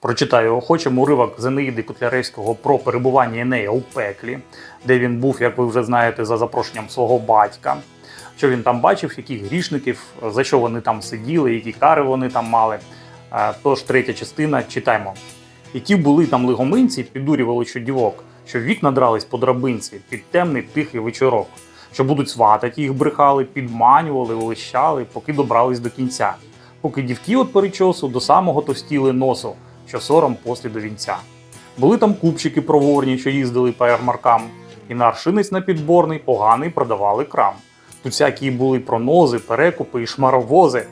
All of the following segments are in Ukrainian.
Прочитаю охочим уривок з Енеїди Котляревського про перебування Енея у пеклі, де він був, як ви вже знаєте, за запрошенням свого батька. Що він там бачив, яких грішників, за що вони там сиділи, які кари вони там мали. Тож третя частина читаймо. І ті були там лигоминці, підурювали що дівок, що вікна дрались по драбинці під темний тихий вечорок, що будуть сватати, їх брехали, підманювали, лищали, поки добрались до кінця. Поки дівки от перечосу до самого товстіли носу, що сором послі до вінця. Були там купчики проворні, що їздили по ярмаркам, і на аршинець на підборний поганий продавали крам. Тут всякі були пронози, перекупи і шмаровози.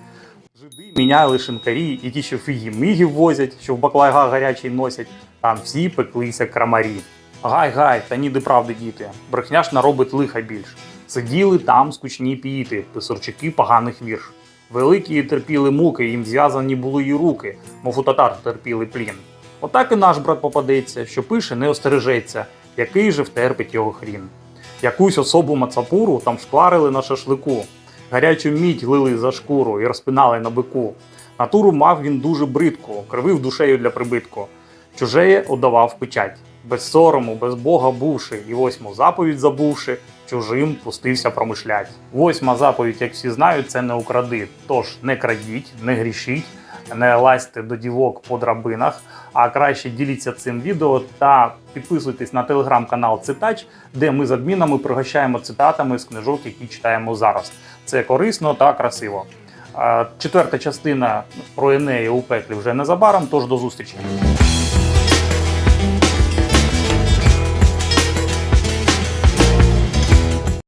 Жиди міняли шинкарі, і ті, що фігі-міги возять, що в баклага гарячий носять, там всі пеклися крамарі. Гай, гай, та ніде правди діти, брехня ж наробить лиха більш. Сиділи там скучні піти, писарчики поганих вірш. Великі терпіли муки, їм зв'язані були й руки, мов у татар терпіли плін. Отак і наш брат попадеться, що пише, не остережеться, який же втерпить його хрін. Якусь особу мацапуру там шкварили на шашлику, гарячу мідь лили за шкуру і розпинали на бику. Натуру мав він дуже бридку, кривив душею для прибитку. Чужеє одавав печать, без сорому, без Бога бувши, і восьму заповідь забувши, чужим пустився промишлять. Восьма заповідь, як всі знають, це не укради. Тож не крадіть, не грішіть, не лазьте до дівок по драбинах, а краще діліться цим відео та підписуйтесь на телеграм-канал Цитач, де ми з адмінами пригощаємо цитатами з книжок, які читаємо зараз. Це корисно та красиво. Четверта частина про Енея у пеклі вже незабаром, тож до зустрічі.